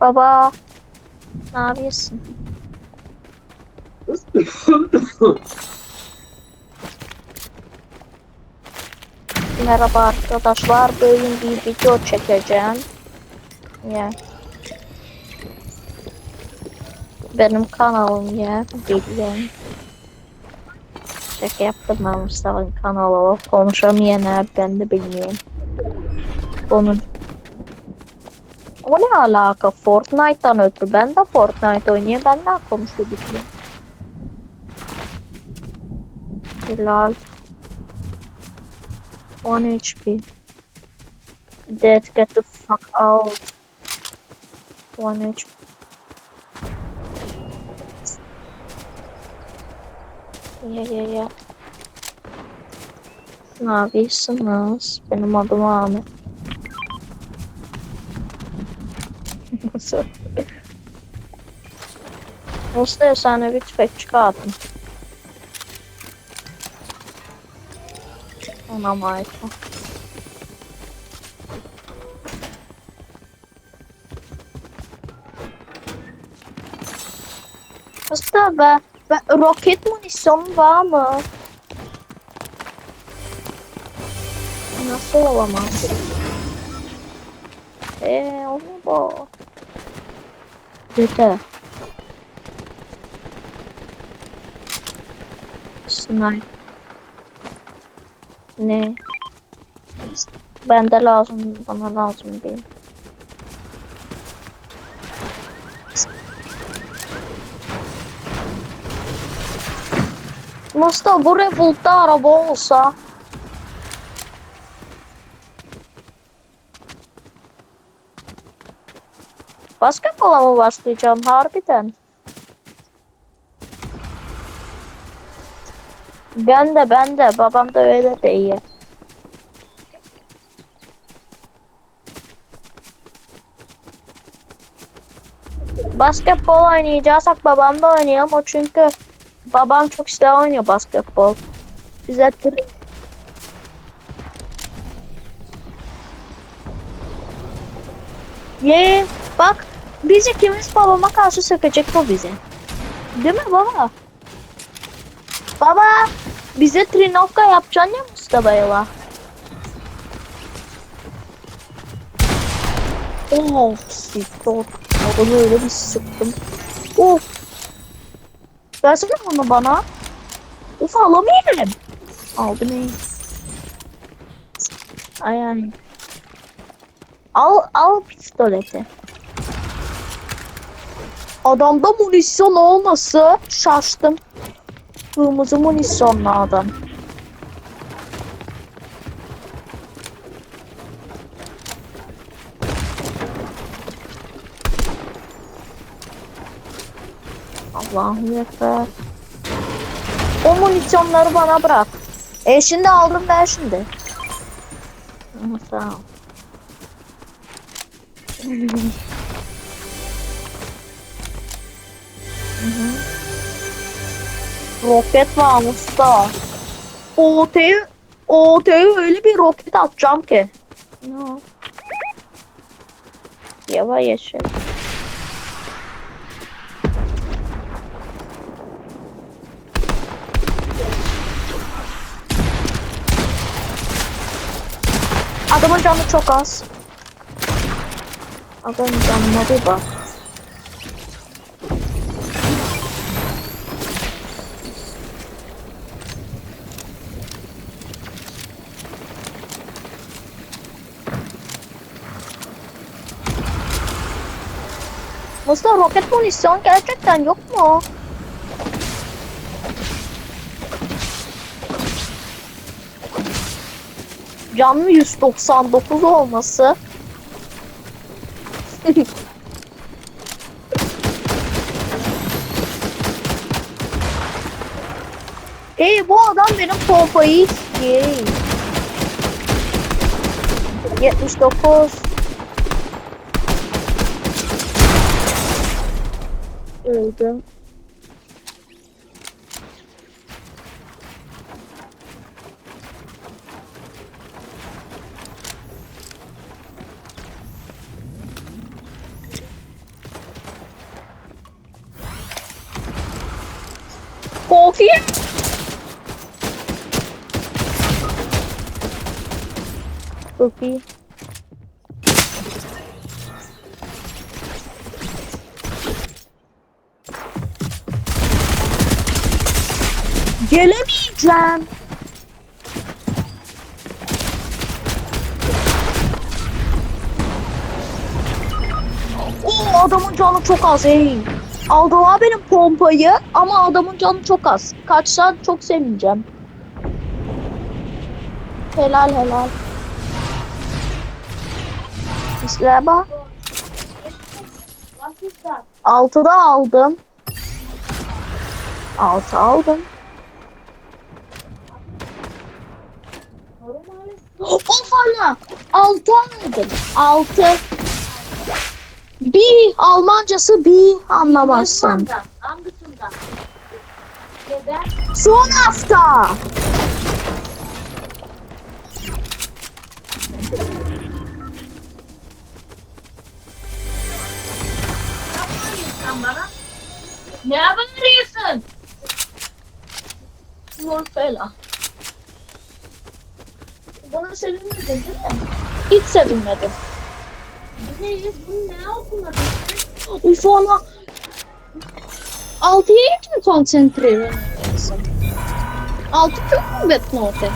Baba. Ne yapıyorsun? Merhaba arkadaşlar. Bugün bir video çekeceğim. Ya. Benim kanalım ya. Bildiğin. Şaka yaptım ben Mustafa'nın kanalı. Konuşamayan ben de bilmiyorum. Onun o ne alaka? Fortnite'dan ötürü. Ben de Fortnite oynuyorum. Ben de konuşabiliyorum. Hilal. 1 HP. Dead get the fuck out. 1 HP. Ya ya ya. Ne yapıyorsunuz? Benim adım Ahmet. Nasıl? Nasıl efsanevi tüfek çıkardım. Ona ait. o. Usta be, be roket munisyonu var mı? Nasıl olamaz? Eee o ne bu? Dede. Snipe. Ne? Bende lazım, bana lazım değil. Mustafa bu Revolt'ta araba olsa Basketbola mı başlayacağım harbiden? Ben de ben de babam da öyle de iyi. Basketbol oynayacaksak babam da oynayalım o çünkü babam çok işte oynuyor basketbol. Bize Ye bak biz ikimiz babama karşı sökecek bu bizi. Değil mi baba? Baba bize trinovka yapacaksın ya Mustafa'yla. Oh siktir. Adamı öyle bir sıktım. Of. Versene onu bana. Of alamayayım. Aldım iyi. Ay ay. Al al pistoleti. Adamda munisyon olması şaştım. Kırmızı munisyonlu adam. Allah'ım ekber. O munisyonları bana bırak. E şimdi aldım ben şimdi. Sağ. Roket var usta. Ortaya, ortaya öyle bir roket atacağım ki. No. Yavaş yaşa. Adamın canı çok az. Adamın canına bir bak. Mustafa roket munisyon gerçekten yok mu? Canlı 199 olması. Hey bu adam benim pompayı istiyor. 79 öldü. Korkuyor. Çok. Gelemeyeceğim. Oo adamın canı çok az ey. Aldılar benim pompayı ama adamın canı çok az. Kaçsa çok sevineceğim. Helal helal. Bak. Altıda aldım. Altı aldım. Of ana. Altı aldım. Altı. Bir Almancası bir anlamazsın. Son hafta. Ne bağırıyorsun? Morfela. Buna sevinmedin değil mi? Hiç sevinmedim. Bu ne? Bu ne okumadın? Uf ana. Altıya hiç mi konsantre olmalısın? Altı çok mu betnote?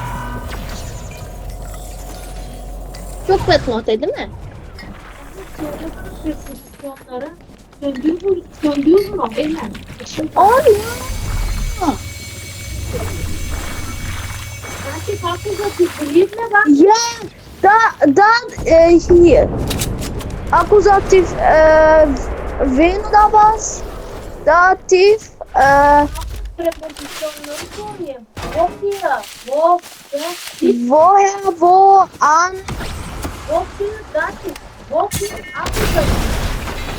Çok betnote değil mi? Söndür bu, bunu. Eğlen. Abi ya. Belki farklı zakırsın. Yetme bak. Ya da da e, hier. Akkusativ e, Venda bas. Dativ e, Preposisyonları sorayım. Yok ya. Yok. Yok. woher, wo, an. Yok ya. Datif. Yok ya. Akkusatif.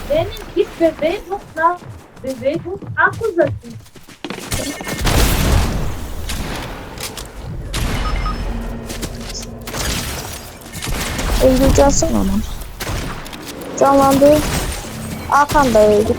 Benim git bebeğim yok lan. Cansın ama. Canlandı. Hakan da öldü.